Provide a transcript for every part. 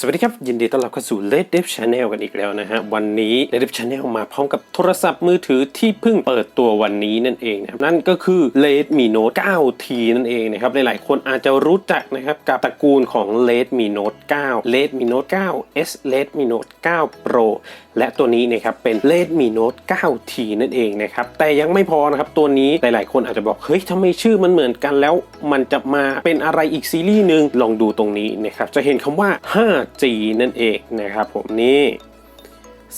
สวัสดีครับ ยินดีต้อนรับเข้าสู่ Red Dev Channel กันอีกแล้วนะฮะ วันนี้ Red Dev Channel มาพร้อมกับโทรศัพท์มือถือที่เพิ่งเปิดตัววันนี้นั่นเองนะครับนั่นก็คือ Redmi Note 9T นั่นเองนะครับหลายๆ คนอาจจะรู้จักนะครับกับตระกูลของ Redmi Note 9 Redmi Note 9 S Redmi Note 9 Pro และตัวนี้นะครับเป็น Redmi Note 9T นั่นเองนะครับแต่ยังไม่พอนะครับตัวนี้หลายๆ คนอาจจะบอกเฮ้ยทำไมชื่อมันเหมือนกันแล้ว มันจะมาเป็นอะไรอีกซีรีส์หนึ่งลองดูตรงนี้นะครับจะเห็นคำว่า 5G นั่นเองนะครับผมนี่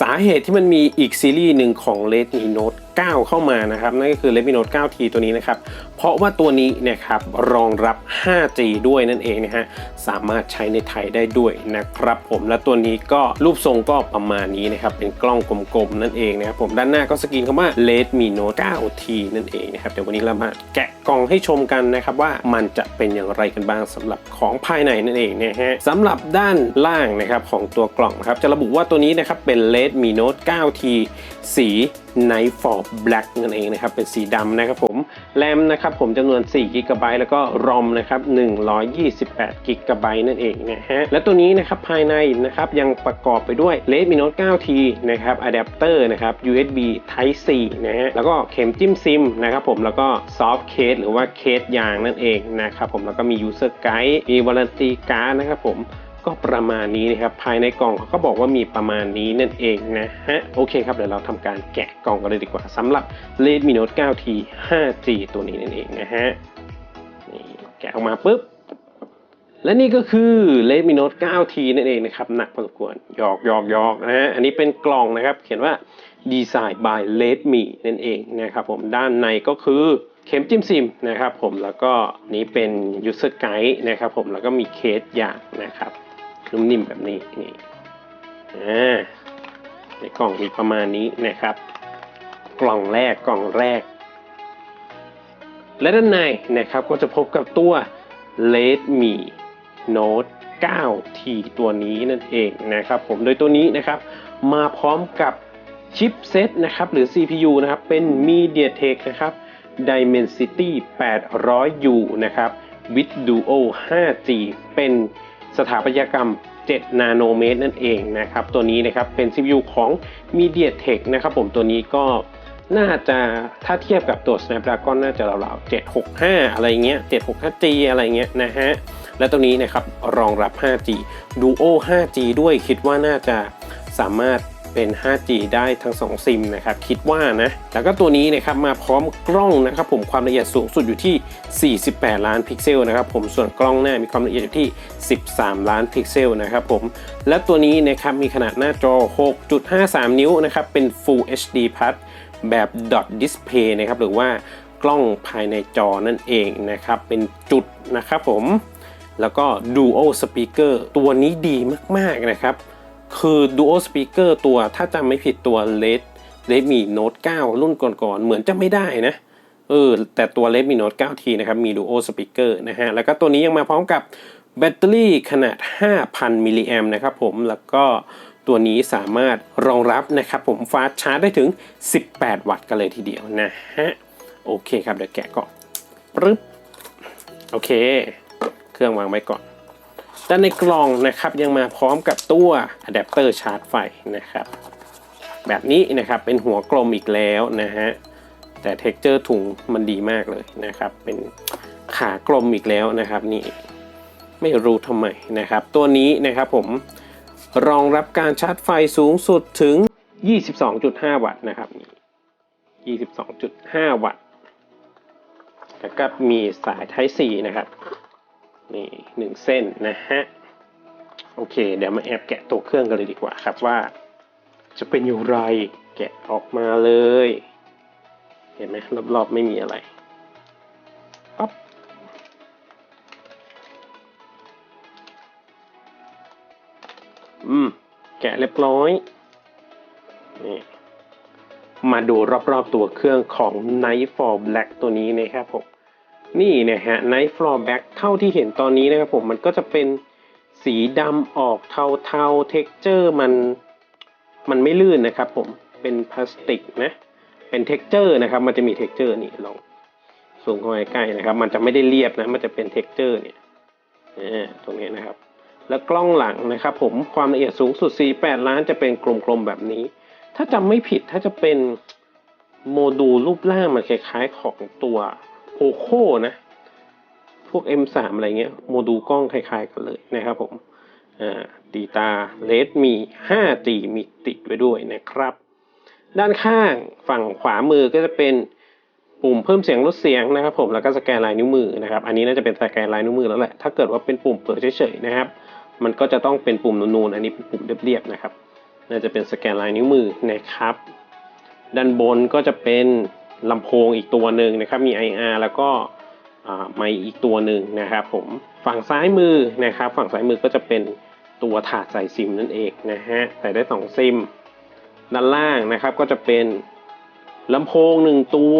สาเหตุที่มันมีอีกซีรีส์หนึ่งของเลดนีโนต 9 เข้ามานะครับ นั่นก็คือ Redmi Note 9T ตัวนี้นะครับ เพราะว่าตัวนี้นะครับรองรับ 5G ด้วยนั่นเองนะฮะ สามารถใช้ในไทยได้ด้วยนะครับผม และตัวนี้ก็รูปทรงก็ประมาณนี้นะครับ เป็นกล้องกลมๆนั่นเองนะครับผม ด้านหน้าก็สกรีนคำว่า Redmi Note 9T นั่นเองนะครับ เดี๋ยววันนี้เรามาแกะกล่องให้ชมกันนะครับว่ามันจะเป็นอย่างไรกันบ้างสำหรับของภายในนั่นเองนะฮะสำหรับด้านล่างนะครับของตัวกล่องนะครับจะระบุว่าตัวนี้นะครับเป็น Redmi Note 9T สี Night for Black นั่นเองนะครับ เป็นสีดำนะครับผมแรมนะครับผมจำนวน4 g b แล้วก็ ROM นะครับ128 g b นั่นเองนะฮะ และตัวนี้นะครับภายในนะครับยังประกอบไปด้วย Redmi Note 9T นะครับอะแดปเตอร์นะครับ USB Type C นะฮะ แล้วก็เข็มจิ้มซิมนะครับผม แล้วก็ Soft Case หรือว่าเคสยางนั่นเองนะครับผม แล้วก็มี User Guide มี Warranty Card นะครับผม ก็ประมาณนี้นะครับ ภายในกล่องเขาก็บอกว่ามีประมาณนี้นั่นเองนะฮะโอเคครับเดี๋ยวเราทำการแกะกล่องกันเลยดีกว่าสำหรับ Redmi Note 9T 5G ตัวนี้นั่นเองนะฮะนี่แกะออกมาปุ๊บและนี่ก็คือ Redmi Note 9T นั่นเองนะครับหนักพอสมควรหยอกหยอกหยอกนะฮะอันนี้เป็นกล่องนะครับ เขียนว่า Design by Redmi นั่นเองนะครับผมด้านในก็คือเข็มจิ้มซิมนะครับผมแล้วก็นี้เป็น User Guide นะครับผมแล้วก็มีเคสอย่างนะครับ นุ่มนิ่มแบบนี้นี่อ่าในกล่องมีประมาณนี้นะครับ กล่องแรกกล่องแรก และด้านในนะครับก็จะพบกับตัว Redmi Note 9T ตัวนี้นั่นเองนะครับผมโดยตัวนี้นะครับมาพร้อมกับชิปเซตนะครับหรือ CPU นะครับเป็น MediaTek นะครับ Dimensity 800U นะครับ with Duo 5G เป็น สถาปัตยกรรม 7 นาโนเมตรนั่นเองนะครับ ตัวนี้นะครับเป็น CPU ของ MediaTek นะครับผมตัวนี้ก็น่าจะถ้าเทียบกับตัว Snapdragon น่าจะราวๆ765 อะไรเงี้ย 765G อะไรเงี้ยนะฮะ และตัวนี้นะครับรองรับ 5G Duo 5G ด้วยคิดว่าน่าจะสามารถ เป็น 5G ได้ทั้ง 2 ซิมนะครับคิดว่านะแล้วก็ตัวนี้นะครับมาพร้อมกล้องนะครับผมความละเอียดสูงสุดอยู่ที่ 48 ล้านพิกเซลนะครับผมส่วนกล้องหน้ามีความละเอียดอยู่ที่ 13 ล้านพิกเซลนะครับผมและตัวนี้นะครับมีขนาดหน้าจอ 6.53 นิ้วนะครับเป็น Full HD Plus แบบ Dot Display นะครับหรือว่ากล้องภายในจอนั่นเองนะครับเป็นจุดนะครับผมแล้วก็ Duo Speaker ตัวนี้ดีมาก ๆ นะครับ คือ Duo Speaker ตัวถ้าจำไม่ผิดตัว Red Redmi Note 9 รุ่นก่อนๆเหมือนจะไม่ได้นะเออแต่ตัว Redmi Note 9T นะครับ มี Duo Speaker นะฮะ แล้วก็ตัวนี้ยังมาพร้อมกับแบตเตอรี่ขนาด 5,000 มิลลิแอมนะครับผมแล้วก็ตัวนี้สามารถรองรับนะครับผมฟาสชาร์จได้ถึง 18 วัตต์กันเลยทีเดียวนะฮะ โอเคครับ เดี๋ยวแกะก่อนปึ๊บ โอเค เครื่องวางไว้ก่อน ด้านในกล่องนะครับยังมาพร้อมกับตัวอะแดปเตอร์ชาร์จไฟนะครับ แบบนี้นะครับเป็นหัวกลมอีกแล้วนะฮะแต่เท็กเจอร์ถุงมันดีมากเลยนะครับ เป็นขากลมอีกแล้วนะครับนี่ไม่รู้ทำไมนะครับ ตัวนี้นะครับผมรองรับการชาร์จไฟสูงสุดถึง 22.5 วัตต์นะครับ 22.5 วัตต์แล้วก็มีสาย Type C นะครับ นี่หนึ่งเส้นนะฮะ โอเค เดี๋ยวมาแอบแกะตัวเครื่องกันเลยดีกว่าครับว่า จะเป็นอย่างไรแกะออกมาเลย เห็นไหมรอบๆไม่มีอะไรปั๊บอืม แกะเรียบร้อยนี่มาดูรอบๆตัวเครื่องของ Night for Black ตัวนี้นะครับผม นี่นะฮะ Night Floor Black เท่าที่เห็นตอนนี้นะครับผมมันก็จะเป็นสีดำออกเทาเทาเท็กเจอร์มันมันไม่ลื่นนะครับผมเป็นพลาสติกนะเป็นเท็กเจอร์นะครับ มันจะมีเท็กเจอร์นี่ลองซูมเข้าไปใกล้นะครับ มันจะไม่ได้เรียบนะ มันจะเป็นเท็กเจอร์เนี่ยอ่าตรงนี้นะครับ และกล้องหลังนะครับ ผมความละเอียดสูงสุด 48 ล้านจะเป็นกลมๆแบบนี้ ถ้าจำไม่ผิดถ้าจะเป็นโมดูลรูปร่างมันคล้ายๆของตัว โพโคนะ พวก M3 อะไรเงี้ย โมดูลกล้องคล้ายๆกันเลยนะครับผมอ่าตีตาเลดมี 5G มีติดไว้ด้วยนะครับ ด้านข้างฝั่งขวามือก็จะเป็นปุ่มเพิ่มเสียงลดเสียงนะครับ ผมแล้วก็สแกนลายนิ้วมือนะครับ อันนี้น่าจะเป็นสแกนลายนิ้วมือแล้วแหละถ้าเกิดว่าเป็นปุ่มเปิดเฉยๆนะครับ มันก็จะต้องเป็นปุ่มนูนๆอันนี้เป็นปุ่มเรียบๆนะครับ น่าจะเป็นสแกนลายนิ้วมือนะครับ ด้านบนก็จะเป็น ลำโพงอีกตัวหนึ่งนะครับมี IR แล้วก็ไมค์อีกตัวหนึ่งนะครับผมฝั่งซ้ายมือนะครับฝั่งซ้ายมือก็จะเป็นตัวถาดใส่ซิมนั่นเองนะฮะใส่ได้สองซิมด้านล่างนะครับก็จะเป็นลำโพงหนึ่งตัว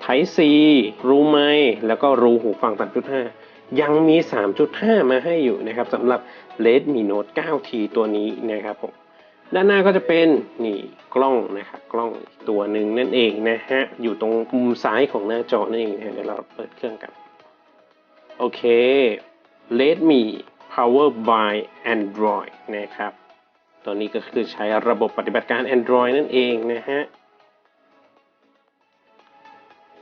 ไทซีรูไมค์แล้วก็รูหูฟัง 3.5 ยังมี 3.5 มาให้อยู่นะครับสำหรับ Redmi Note 9T ตัวนี้นะครับผม ด้านหน้าก็จะเป็นนี่กล้องนะครับกล้องตัวหนึ่งนั่นเองนะฮะอยู่ตรงมุมซ้ายของหน้าจอนั่นเองนะเดี๋ยวเราเปิดเครื่องกัน โอเค Redmi Power by Android นะครับตัวนี้ก็คือใช้ระบบปฏิบัติการ Android นั่นเองนะฮะ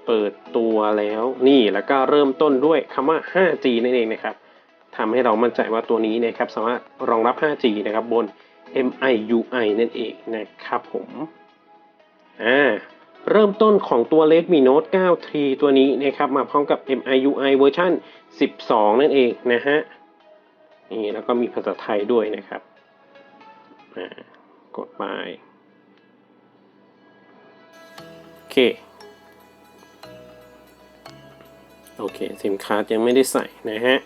เปิดตัวแล้วนี่แล้วก็เริ่มต้นด้วยคำว่า 5G นั่นเองนะครับทำให้เรามั่นใจว่าตัวนี้นะครับสามารถรองรับ 5G นะครับบน MIUI นั่นเองนะครับผมอ่าเริ่มต้นของตัว Redmi Note 9T ตัวนี้นะครับ มาพร้อมกับ MIUI เวอร์ชัน12 นั่นเองนะฮะนี่แล้วก็มีภาษาไทยด้วยนะครับอ่ากดไปโอเคโอเคซิมการ์ดยังไม่ได้ใส่นะฮะ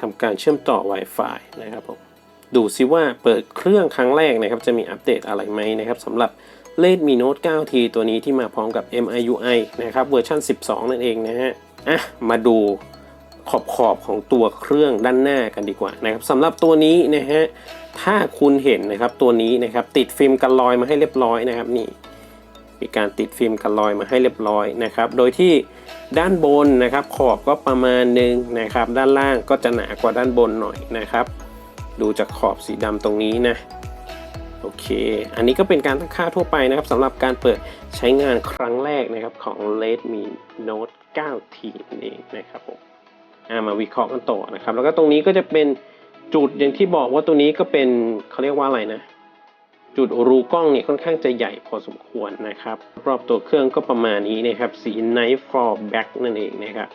ทำการเชื่อมต่อ Wi-Fi นะครับผม ดูซิว่าเปิดเครื่องครั้งแรกนะครับ จะมีอัปเดตอะไรไหมนะครับสำหรับ Redmi Note 9T ตัวนี้ที่มาพร้อมกับ MIUI นะครับเวอร์ชัน12 นั่นเองนะฮะอะมาดูขอบขอบๆของตัวเครื่องด้านหน้ากันดีกว่านะครับสำหรับตัวนี้นะฮะถ้าคุณเห็นนะครับตัวนี้นะครับติดฟิล์มกันรอยมาให้เรียบร้อยนะครับนี่มีการติดฟิล์มกันรอยมาให้เรียบร้อยนะครับโดยที่ด้านบนนะครับขอบก็ประมาณหนึ่งนะครับด้านล่างก็จะหนากว่าด้านบนหน่อยนะครับ ดูจากขอบสีดำตรงนี้นะโอเค อันนี้ก็เป็นการตั้งค่าทั่วไปนะครับสำหรับการเปิดใช้งานครั้งแรกนะครับของ Redmi Note 9T นั่นเองนะครับผมามาวิเคราะห์กันต่อนะครับ แล้วก็ตรงนี้ก็จะเป็นจุดอย่างที่บอกว่าตัวนี้ก็เป็นเขาเรียกว่าอะไรนะ จุดรูกล้องเนี่ยค่อนข้างจะใหญ่พอสมควรนะครับ รอบตัวเครื่องก็ประมาณนี้นะครับ สี Night for Black นั่นเองนะครับ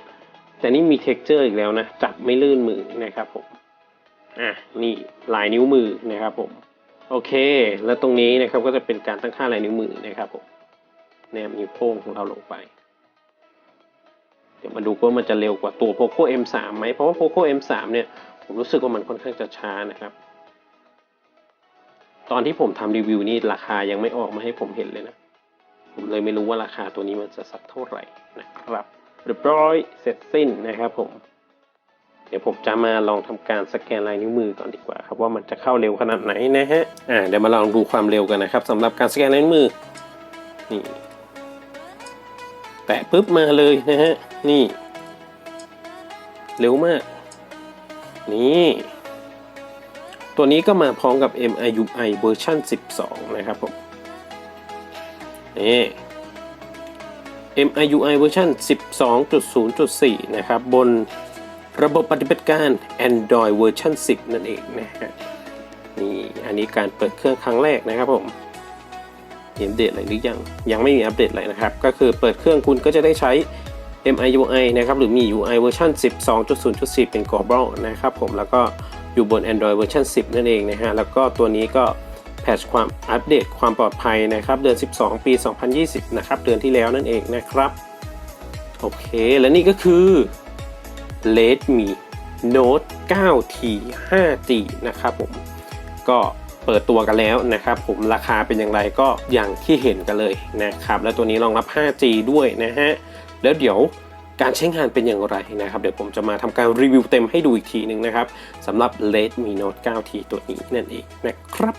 แต่นี่มี texture อีกแล้วนะ จับไม่ลื่นมือนะครับผม อะนี่ลายนิ้วมือนะครับผมโอเค แล้วตรงนี้นะครับก็จะเป็นการตั้งค่าลายนิ้วมือนะครับผมแนบนิ้วโป้งของเราลงไป เดี๋ยวมาดูว่ามันจะเร็วกว่าตัว Poco M3 ไหมเพราะว่า Poco M3 เนี่ยผมรู้สึกว่ามันค่อนข้างจะช้านะครับ ตอนที่ผมทำรีวิวนี่ราคายังไม่ออกมาให้ผมเห็นเลยนะ ผมเลยไม่รู้ว่าราคาตัวนี้มันจะสักเท่าไหร่นะครับเรียบร้อยเสร็จสิ้นนะครับผม เดี๋ยวผมจะมาลองทำการสแกนลายนิ้วมือก่อนดีกว่าครับว่ามันจะเข้าเร็วขนาดไหนนะฮะอ่าเดี๋ยวมาลองดูความเร็วกันนะครับสำหรับการสแกนลายนิ้วมือนี่แตะปุ๊บมาเลยนะฮะนี่ เร็วมาก นี่ ตัวนี้ก็มาพร้อมกับ MIUI เวอร์ชัน12 นะครับผมนี่ MIUI เวอร์ชัน12.0.4 นะครับ บน ระบบปฏิบัติการ Android เวอร์ชัน10 นั่นเองนะฮะนี่อันนี้การเปิดเครื่องครั้งแรกนะครับผมมีอัปเดตอะไรหรือยัง ยังไม่มีอัปเดตอะไรนะครับ ก็คือเปิดเครื่องคุณก็จะได้ใช้ MIUI นะครับ หรือมี UI เวอร์ชัน12.0.4 เป็น global นะครับผมแล้วก็อยู่บน Android เวอร์ชัน10 นั่นเองนะฮะ แล้วก็ตัวนี้ก็แพทชความอัปเดตความปลอดภัยนะครับ เดือน 12 ปี 2020 นะครับ เดือนที่แล้วนั่นเองนะครับ โอเค และนี่ก็คือ Redmi Note 9T 5G นะครับผมก็เปิดตัวกันแล้วนะครับ ผมราคาเป็นอย่างไรก็อย่างที่เห็นกันเลยนะครับ และตัวนี้รองรับ 5G ด้วยนะฮะ แล้วเดี๋ยวการใช้งานเป็นอย่างไรนะครับ เดี๋ยวผมจะมาทำการรีวิวเต็มให้ดูอีกทีหนึ่งนะครับสำหรับ Redmi Note 9T ตัวนี้นั่นเองนะครับ